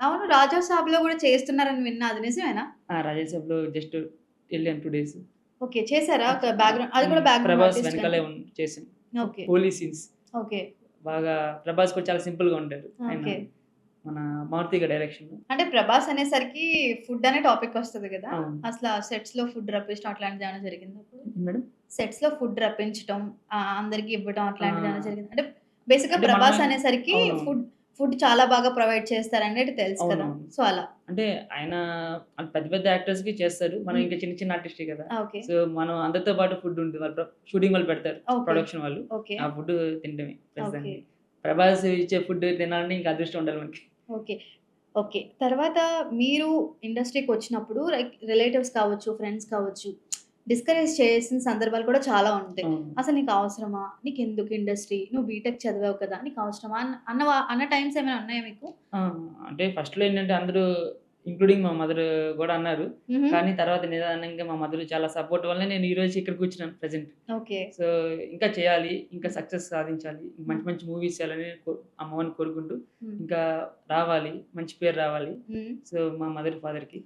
అవును రాజా సాబ్లో కూడా చేస్తున్నారని విన్నా అది నిజమేనా? రాజేసాబ్లో జస్ట్ వెళ్ళాను టూ డేస్. ఓకే చేశారా? ఒక బ్యాక్గ్రౌండ్ అది కూడా ప్రభాస్ బ్యాక్గ్రౌండ్ వెనకాలే చేసాం ఓకే. Police scenes. ఓకే. బాగా ప్రభాస్ కూడా చాలా సింపుల్గా ఓకే. మన మారుతిగా డైరెక్షన్ అంటే ప్రభాస్ అనేసరికి ఫుడ్ అనే టాపిక్ వస్తుంది కదా. అసలు సెట్స్లో ఫుడ్ రప్పించడం అట్లాంటిది ఏమైనా జరిగింది మేడం? సెట్స్లో ఫుడ్ రప్పించడం అందరికి ఇవ్వడం అట్లాంటిది. ఏమైనా జరిగింది? అంటే బేసిక్గా ప్రభాస్ అనేసరికి. ఫుడ్ ఫుడ్ చాలా బాగా ప్రొవైడ్ చేస్తారు అనేది తెలుసు కదా. సో అలా. అంటే ఆయన పెద్ద పెద్ద యాక్టర్స్కి చేస్తారు. మనం. ఇంకా చిన్న చిన్న ఆర్టిస్ట్ కదా. సో మనం అందరితో పాటు ఫుడ్ ఉంటుంది వాళ్ళు షూటింగ్ వాళ్ళు పెడతారు. ప్రొడక్షన్ వాళ్ళు. ఆ ఫుడ్ తింటమే ఓకే. ప్రభాస్ ఇచ్చే ఫుడ్ తినాలంటే ఇంకా అదృష్టం ఉండాలి మనకి. ఓకే. ఓకే. తర్వాత మీరు ఇండస్ట్రీకి వచ్చినప్పుడు లైక్ రిలేటివ్స్ కావచ్చు ఫ్రెండ్స్ కావచ్చు డిస్కరేజ్ చేసిన సందర్భాలు కూడా చాలా ఉంటాయి. అసలు నీకు అవసరమా? నీకు ఎందుకు ఇండస్ట్రీ? నువ్వు బీటెక్ చదివావు కదా నీకు అవసరమా? అన్న అన్న టైమ్స్ ఏమైనా ఉన్నాయా మీకు? అంటే ఫస్ట్లో ఏంటంటే అందరూ ఇంక్లూడింగ్ మా మదర్ కూడా అన్నారు. కానీ తర్వాత నిదానంగా మా మదర్ చాలా సపోర్ట్ వల్ల నేను ఈ రోజు ఇక్కడ కూర్చున్నాను ప్రెసెంట్ ఓకే. సో ఇంకా చేయాలి ఇంకా సక్సెస్ సాధించాలి మంచి మంచి మూవీస్ చేయాలని అమ్మవారిని కోరుకుంటూ. ఇంకా రావాలి మంచి పేరు రావాలి. సో మా మదర్ ఫాదర్కి